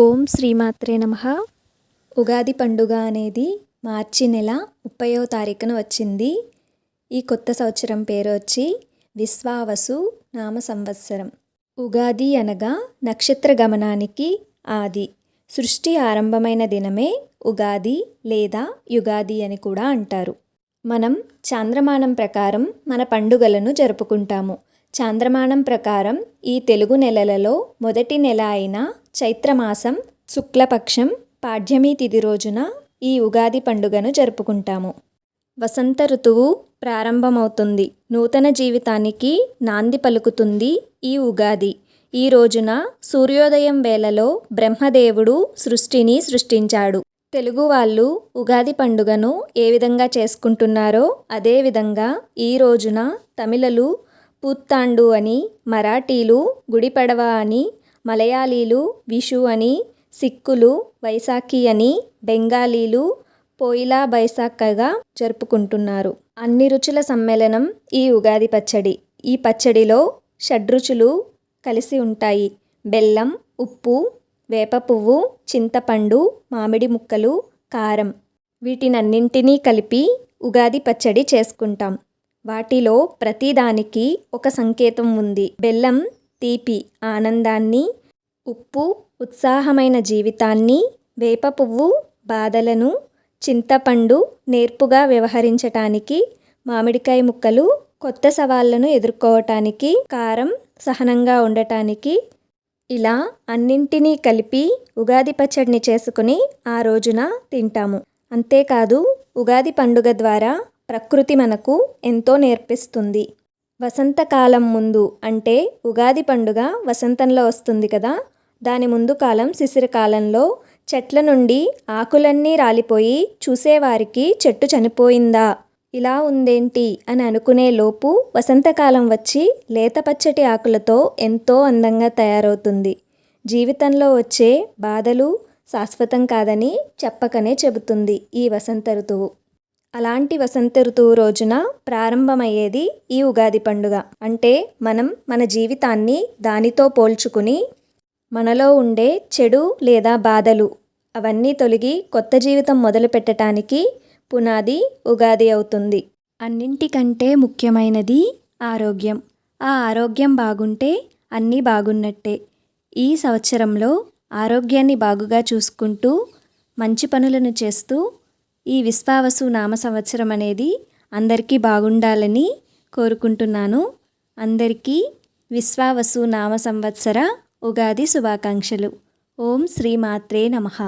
ఓం శ్రీమాత్రే నమ. ఉగాది పండుగ అనేది మార్చి నెల ముప్పయో తారీఖున వచ్చింది. ఈ కొత్త సంవత్సరం పేరు వచ్చి విశ్వావసు నామ సంవత్సరం. ఉగాది అనగా నక్షత్ర గమనానికి ఆది. సృష్టి ఆరంభమైన దినమే ఉగాది లేదా యుగాది అని కూడా అంటారు. మనం చాంద్రమానం ప్రకారం మన పండుగలను జరుపుకుంటాము. చాంద్రమానం ప్రకారం ఈ తెలుగు నెలలలో మొదటి నెల అయిన చైత్రమాసం శుక్లపక్షం పాడ్యమి తిథి రోజున ఈ ఉగాది పండుగను జరుపుకుంటాము. వసంత ఋతువు ప్రారంభమవుతుంది. నూతన జీవితానికి నాంది పలుకుతుంది ఈ ఉగాది. ఈ రోజున సూర్యోదయం వేళలో బ్రహ్మదేవుడు సృష్టిని సృష్టించాడు. తెలుగు వాళ్ళు ఉగాది పండుగను ఏ విధంగా చేసుకుంటున్నారో అదేవిధంగా ఈ రోజున తమిళలు పుత్తాండు అని మరాఠీలు గుడిపడవ అని మలయాళీలు విషు అని సిక్కులు వైశాఖి అని బెంగాలీలు పోయిలా బైసాఖగా జరుపుకుంటున్నారు. అన్ని రుచుల సమ్మేళనం ఈ ఉగాది పచ్చడి. ఈ పచ్చడిలో షడ్రుచులు కలిసి ఉంటాయి. బెల్లం ఉప్పు వేప పువ్వు చింతపండు మామిడి ముక్కలు కారం. వీటినన్నింటినీ కలిపి ఉగాది పచ్చడి చేసుకుంటాం. వాటిలో ప్రతిదానికి ఒక సంకేతం ఉంది. బెల్లం తీపి ఆనందాన్ని ఉప్పు ఉత్సాహమైన జీవితాన్ని వేప పువ్వు బాధలను చింతపండు నేర్పుగా వ్యవహరించటానికి మామిడికాయ ముక్కలు కొత్త సవాళ్ళను ఎదుర్కోవటానికి కారం సహనంగా ఉండటానికి ఇలా అన్నింటినీ కలిపి ఉగాది పచ్చడిని చేసుకుని ఆ రోజున తింటాము. అంతేకాదు ఉగాది పండుగ ద్వారా ప్రకృతి మనకు ఎంతో నేర్పిస్తుంది. వసంతకాలం ముందు అంటే ఉగాది పండుగ వసంతంలో వస్తుంది కదా దాని ముందు కాలం శిశిరకాలంలో చెట్ల నుండి ఆకులన్నీ రాలిపోయి చూసేవారికి చెట్టు చనిపోయిందా? ఇలా ఉందేంటి అని అనుకునే లోపు వసంతకాలం వచ్చి లేత పచ్చటి ఆకులతో ఎంతో అందంగా తయారవుతుంది. జీవితంలో వచ్చే బాధలు శాశ్వతం కాదని చెప్పకనే చెబుతుంది ఈ వసంత ఋతువు. అలాంటి వసంత ఋతువు రోజున ప్రారంభమయ్యేది ఈ ఉగాది పండుగ. అంటే మనం మన జీవితాన్ని దానితో పోల్చుకుని మనలో ఉండే చెడు లేదా బాధలు అవన్నీ తొలగి కొత్త జీవితం మొదలు పెట్టడానికి పునాది ఉగాది అవుతుంది. అన్నింటికంటే ముఖ్యమైనది ఆరోగ్యం. ఆ ఆరోగ్యం బాగుంటే అన్నీ బాగున్నట్టే. ఈ సంవత్సరంలో ఆరోగ్యాన్ని బాగుగా చూసుకుంటూ మంచి పనులను చేస్తూ ఈ విశ్వావసు నామ సంవత్సరం అనేది అందరికీ బాగుండాలని కోరుకుంటున్నాను. అందరికీ విశ్వావసు నామ సంవత్సర ఉగాది శుభాకాంక్షలు. ఓం శ్రీమాత్రే నమః.